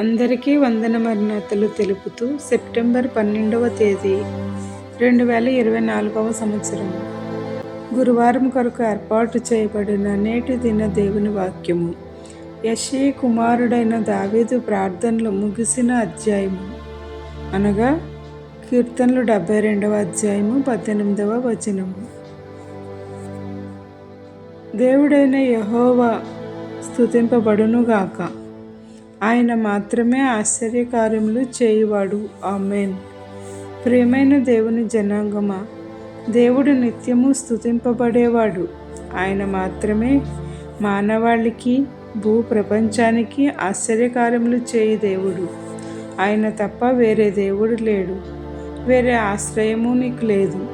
అందరికీ వందన మరణతలు తెలుపుతూ సెప్టెంబర్ పన్నెండవ తేదీ రెండు వేల ఇరవై నాలుగవ సంవత్సరం. గురువారం కొరకు ఏర్పాటు చేయబడిన నేటి దిన దేవుని వాక్యము. యశీ కుమారుడైన దావీదు ప్రార్థనలు ముగిసిన అధ్యాయము. అనగా కీర్తనలు డెబ్బై రెండవ అధ్యాయము పద్దెనిమిదవ వచనము. దేవుడైన యహోవా స్థుతింపబడునుగాక ఆయన మాత్రమే ఆశ్చర్యకార్యములు చేయువాడు. ఆమెన్. ప్రియమైన దేవుని జనాంగమా దేవుడు నిత్యము స్థుతింపబడేవాడు ఆయన మాత్రమే మానవాళికి భూ ప్రపంచానికి ఆశ్చర్యకార్యములు చేయి దేవుడు. ఆయన తప్ప వేరే దేవుడు లేడు. వేరే ఆశ్రయము నీకు లేదు.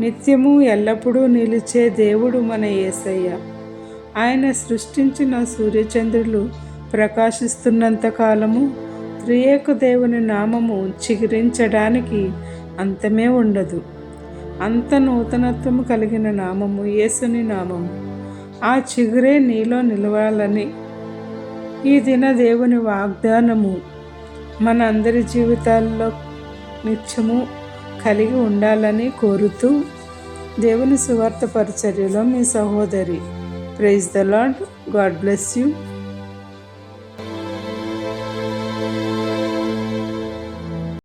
నిత్యము ఎల్లప్పుడూ నిలిచే దేవుడు మన యేసయ్య ఆయన సృష్టించిన సూర్యచంద్రులు ప్రకాశిస్తున్నంత కాలము త్రియేక దేవుని నామము చిగురించడానికి అంతమే ఉండదు. అంత నూతనత్వము కలిగిన నామము యేసుని నామము. ఆ చిగురే నీలో నిలవాలని ఈ దిన దేవుని వాగ్దానము మన అందరి జీవితాల్లో నిత్యము కలిగి ఉండాలని కోరుతూ దేవుని సువార్త పరిచర్యలో మీ సహోదరి praise the Lord God bless you.